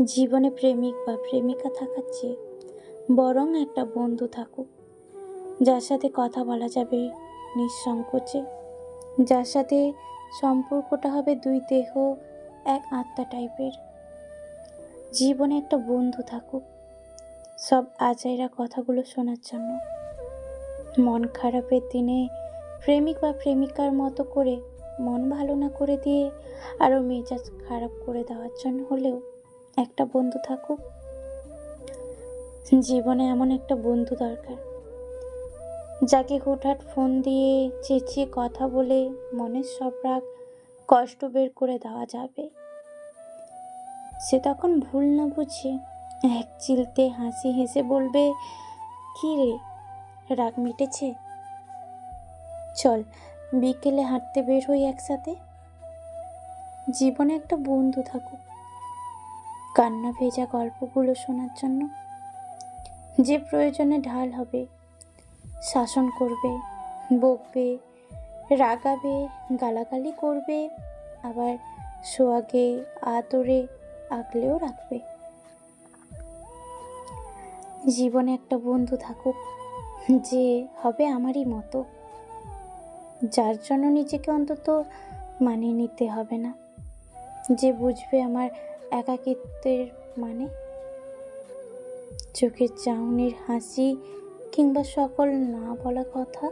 জীবনে প্রেমিক বা প্রেমিকা থাকার চেয়ে বরং একটা বন্ধু থাকুক। যার সাথে কথা বলা যাবে নিঃসংকোচে, যার সাথে সম্পর্কটা হবে দুই দেহ, এক আত্মা টাইপের। জীবনে একটা বন্ধু থাকুক, সব আজাইরা কথাগুলো শোনার জন্য। মন খারাপের দিনে প্রেমিক বা প্রেমিকার মতো করে, মন ভালো না করে দিয়ে আরও মেজাজ খারাপ করে দেওয়ার জন্য হলেও একটা বন্ধু থাকুক। জীবনে এমন একটা বন্ধু দরকার, যাকে হুটহাট ফোন দিয়ে চেঁচিয়ে কথা বলে মনের সব রাগ কষ্ট বের করে দেওয়া যাবে। সে তখন ভুল না বুঝে এক চিলতে হাসি হেসে বলবে, কি রে, রাগ মিটেছে? চল, বিকেলে হাঁটতে বের হই একসাথে। জীবনে একটা বন্ধু থাকুক। কান্না ভেজা গল্পগুলো শোনার জন্য। যে প্রয়োজনে ঢাল হবে, শাসন করবে, বকবে, রাগাবে, গালাগালি করবে, আবার সোয়াগে আদরে আগলেও রাখবে। জীবনে একটা বন্ধু থাকুক, যে হবে আমারই মতো। যার জন্য নিজেকে অন্তত মানিয়ে নিতে হবে না। যে বুঝবে আমার একাকিত্বের মানে? চোখের চাউনির হাসি কিংবা সকল না বলা কথা?